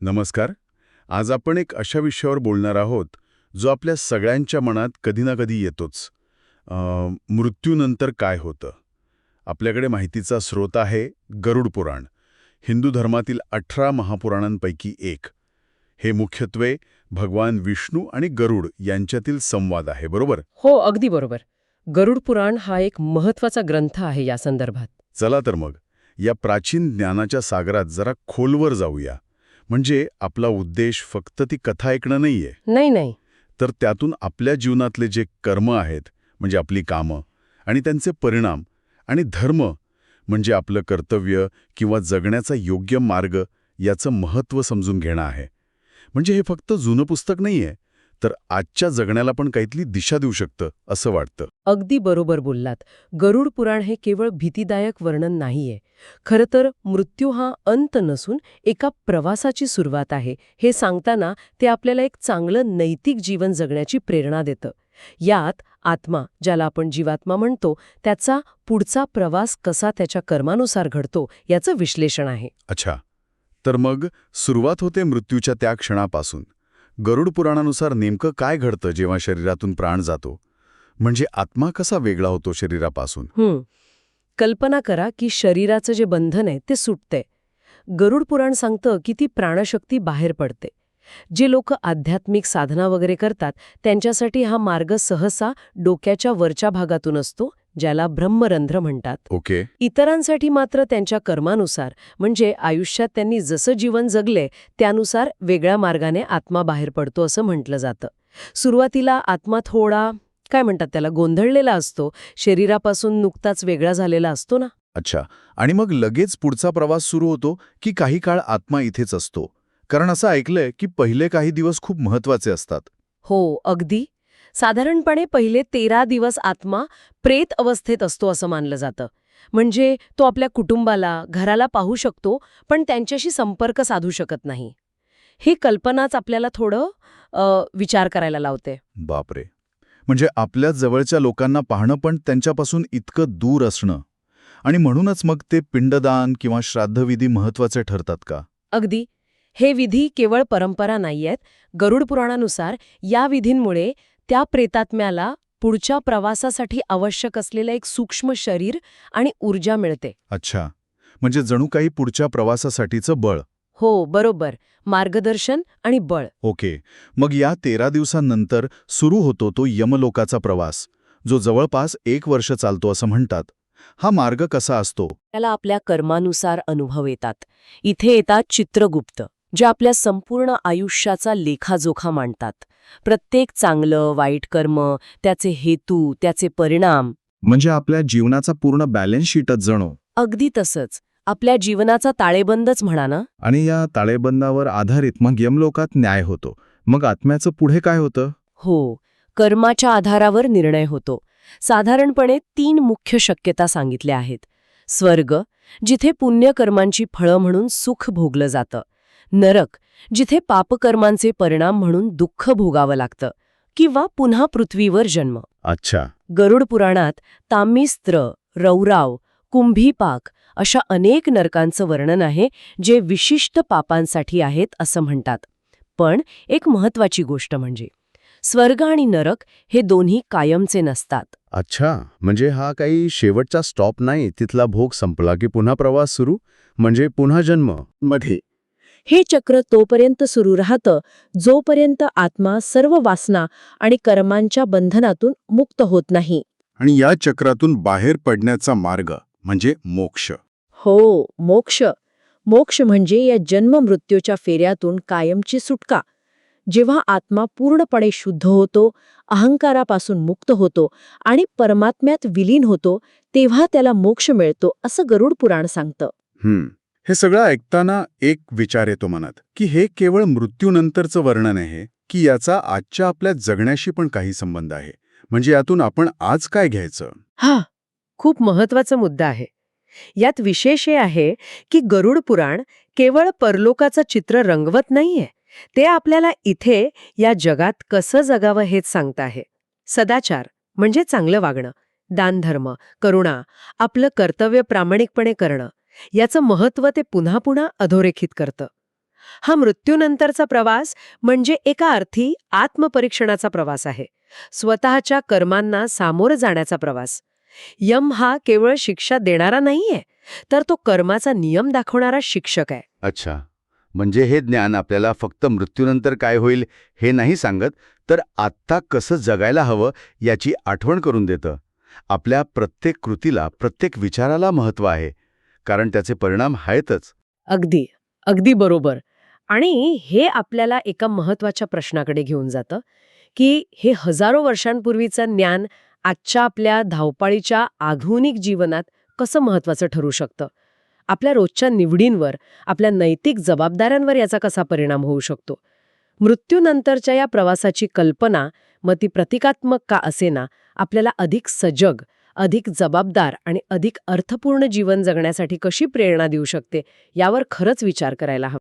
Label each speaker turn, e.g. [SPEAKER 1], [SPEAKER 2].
[SPEAKER 1] नमस्कार. आज आपण एक अशा विषयावर बोलणार आहोत जो आपल्या सगळ्यांच्या मनात कधी ना कधी येतोच. मृत्यूनंतर काय होतं? आपल्याकडे माहितीचा स्रोत आहे गरुड पुराण. हिंदू धर्मातील अठरा महापुराणांपैकी एक. हे मुख्यत्वे भगवान विष्णू आणि गरुड यांच्यातील संवाद आहे बरोबर?
[SPEAKER 2] हो अगदी बरोबर. गरुड पुराण हा एक महत्त्वाचा ग्रंथ आहे या संदर्भात.
[SPEAKER 1] चला तर मग या प्राचीन ज्ञानाच्या सागरात जरा खोलवर जाऊया. म्हणजे आपला उद्देश फक्त ती कथा ऐकणं नाहीये.
[SPEAKER 2] नाही नाही.
[SPEAKER 1] तर त्यातून आपल्या जीवनातले जे कर्म आहेत म्हणजे आपली कामं आणि त्यांचे परिणाम आणि धर्म म्हणजे आपलं कर्तव्य किंवा जगण्याचा योग्य मार्ग याचं महत्त्व समजून घेणं आहे. म्हणजे हे फक्त जुनं पुस्तक नाहीये. तर आजच्या जगण्याला पण काहीतरी दिशा देऊ शकतं असं वाटतं.
[SPEAKER 2] अगदी बरोबर बोललात. गरुड पुराण हे केवळ भीतीदायक वर्णन नाहीये. खरं तर मृत्यू हा अंत नसून एका प्रवासाची सुरुवात आहे. हे सांगताना ते आपल्याला एक चांगलं नैतिक जीवन जगण्याची प्रेरणा देतं. यात आत्मा ज्याला आपण जीवात्मा म्हणतो त्याचा पुढचा प्रवास कसा त्याच्या कर्मानुसार घडतो याचं विश्लेषण आहे.
[SPEAKER 1] अच्छा. तर मग सुरुवात होते मृत्यूच्या त्या क्षणापासून. गरुड पुराणानुसार नेमकं काय घडतं जेव्हा शरीरातून प्राण जातो? म्हणजे आत्मा कसा वेगळा होतो शरीरापासून?
[SPEAKER 2] कल्पना करा की शरीराचं जे बंधन आहे ते सुटतंय. गरुड पुराण सांगतं की ती प्राणशक्ती बाहेर पडते. जे लोक आध्यात्मिक साधना वगैरे करतात त्यांच्यासाठी हा मार्ग सहसा डोक्याच्या वरच्या भागातून असतो ज्याला ब्रह्मरंध्र म्हणतात.
[SPEAKER 1] ओके.
[SPEAKER 2] इतरांसाठी मात्र त्यांच्या कर्मानुसार म्हणजे आयुष्यात त्यांनी जसं जीवन जगले त्यानुसार वेगळ्या मार्गाने आत्मा बाहेर पडतो असं म्हटलं जातं. सुरुवातीला आत्मा थोडा काय म्हणतात त्याला गोंधळलेला असतो. शरीरापासून नुकताच वेगळा झालेला असतो ना?
[SPEAKER 1] अच्छा. आणि मग लगेच पुढचा प्रवास सुरू होतो की काही काळ आत्मा इथेच असतो? कारण असं ऐकलंय की पहिले काही दिवस खूप महत्त्वाचे असतात.
[SPEAKER 2] हो अगदी. साधारणपणे पहिले तेरा दिवस आत्मा प्रेत अवस्थेत असतो असं मानलं जातं. म्हणजे तो आपल्या कुटुंबाला घराला पाहू शकतो पण त्यांच्याशी संपर्क साधू शकत नाही. ही कल्पनाच आपल्याला थोडं विचार करायला लावते.
[SPEAKER 1] बापरे! म्हणजे आपल्या जवळच्या लोकांना पाहणं पण त्यांच्यापासून इतकं दूर असणं. आणि म्हणूनच मग ते पिंडदान किंवा श्राद्धविधी महत्त्वाचे ठरतात का?
[SPEAKER 2] अगदी. हे विधी केवळ परंपरा नाहीयेत. गरुड पुराणानुसार या विधींमुळे त्या प्रेतात्म्याला पुढच्या प्रवासासाठी आवश्यक असलेलं एक सूक्ष्म शरीर आणि ऊर्जा मिळते.
[SPEAKER 1] अच्छा. म्हणजे जणू काही पुढच्या प्रवासासाठीचं बळ.
[SPEAKER 2] हो बरोबर. मार्गदर्शन आणि बळ.
[SPEAKER 1] ओके. मग या तेरा दिवसांनंतर सुरू होतो तो यमलोकाचा प्रवास जो जवळपास एक वर्ष चालतो असं म्हणतात. हा मार्ग कसा असतो?
[SPEAKER 2] त्याला आपल्या कर्मानुसार अनुभव येतात. इथे येतात चित्रगुप्त जे आपल्या संपूर्ण आयुष्याचा लेखाजोखा मांडतात. प्रत्येक चांगलं वाईट कर्म त्याचे हेतू त्याचे परिणाम.
[SPEAKER 1] म्हणजे आपल्या जीवनाचा पूर्ण बॅलन्स शीटच जणो.
[SPEAKER 2] अगदी तसंच. आपल्या जीवनाचा ताळेबंदच म्हणा ना.
[SPEAKER 1] आणि या ताळेबंदावर आधारित मग यमलोकात न्याय होतो. मग आत्म्याचं पुढे काय होतं?
[SPEAKER 2] हो. कर्माच्या आधारावर निर्णय होतो. साधारणपणे तीन मुख्य शक्यता सांगितल्या आहेत. स्वर्ग जिथे पुण्यकर्मांची फळं म्हणून सुख भोगलं जातं. नरक जिथे पापकर्मांचे परिणाम म्हणून दुःख भोगावं लागतं किंवा पुन्हा पृथ्वीवर जन्म.
[SPEAKER 1] अच्छा.
[SPEAKER 2] गरुड पुराणात तामिस्त्र रौराव कुंभीपाक अशा अनेक नरकांचं वर्णन आहे जे विशिष्ट पापांसाठी आहेत असं म्हणतात. पण एक महत्वाची गोष्ट म्हणजे स्वर्ग आणि नरक हे दोन्ही कायमचे नसतात.
[SPEAKER 1] अच्छा म्हणजे हा काही शेवटचा स्टॉप नाही तिथला भोग संपला की पुन्हा प्रवास सुरू? म्हणजे पुन्हा जन्म? मध्ये
[SPEAKER 2] हे चक्र तोपर्यंत सुरू राहतं जोपर्यंत आत्मा सर्व वासना आणि कर्मांच्या बंधनातून मुक्त होत नाही.
[SPEAKER 1] आणि या चक्रातून बाहेर पडण्याचा मार्ग म्हणजे मोक्ष.
[SPEAKER 2] हो मोक्ष. मोक्ष म्हणजे या जन्म-मृत्यूच्या फेऱ्यातून कायमची सुटका. जेव्हा आत्मा पूर्णपणे शुद्ध होतो अहंकारापासून मुक्त होतो आणि परमात्म्यात विलीन होतो तेव्हा त्याला मोक्ष मिळतो असं गरुड पुराण सांगतं.
[SPEAKER 1] हम्म. हे सगळं ऐकताना एक विचार येतो मनात की हे केवळ मृत्यूनंतरचं वर्णन आहे की याचा आजच्या आपल्या जगण्याशी पण काही संबंध आहे. म्हणजे यातून आपण आज काय घ्यायचं?
[SPEAKER 2] हा खूप महत्त्वाचा मुद्दा आहे. यात विशेष हे आहे की गरुड पुराण केवळ परलोकाचं चित्र रंगवत नाहीये. ते आपल्याला इथे या जगात कसं जगावं हेच सांगत आहे. सदाचार म्हणजे चांगलं वागणं. दानधर्म करुणा आपलं कर्तव्य प्रामाणिकपणे करणं. याचं महत्त्व ते पुन्हा पुन्हा अधोरेखित करतं. हा मृत्यूनंतरचा प्रवास म्हणजे एका अर्थी आत्मपरीक्षणाचा प्रवास आहे. स्वतःच्या कर्मांना सामोरं जाण्याचा प्रवास. यम हा केवळ शिक्षा देणारा नाहीये तर तो कर्माचा नियम दाखवणारा शिक्षक आहे.
[SPEAKER 1] अच्छा. म्हणजे हे ज्ञान आपल्याला फक्त मृत्यूनंतर काय होईल हे नाही सांगत तर आत्ता कसं जगायला हवं याची आठवण करून देतं. आपल्या प्रत्येक कृतीला प्रत्येक विचाराला महत्त्व आहे. कारण त्याचे परिणाम आहेतच.
[SPEAKER 2] अगदी अगदी बरोबर. आणि हे आपल्याला एका महत्त्वाच्या प्रश्नाकडे घेऊन जातं की हे हजारो वर्षांपूर्वीचं ज्ञान आजच्या आपल्या धावपाळीच्या आधुनिक जीवनात कसं महत्वाचं ठरू शकतं? आपल्या रोजच्या निवडींवर आपल्या नैतिक जबाबदाऱ्यांवर याचा कसा परिणाम होऊ शकतो? मृत्यूनंतरच्या या प्रवासाची कल्पना मग ती प्रतिकात्मक का असेना आपल्याला अधिक सजग अधिक जबाबदार आणि अधिक अर्थपूर्ण जीवन जगण्यासाठी कशी प्रेरणा देऊ शकते यावर खरंच विचार करायला हवा.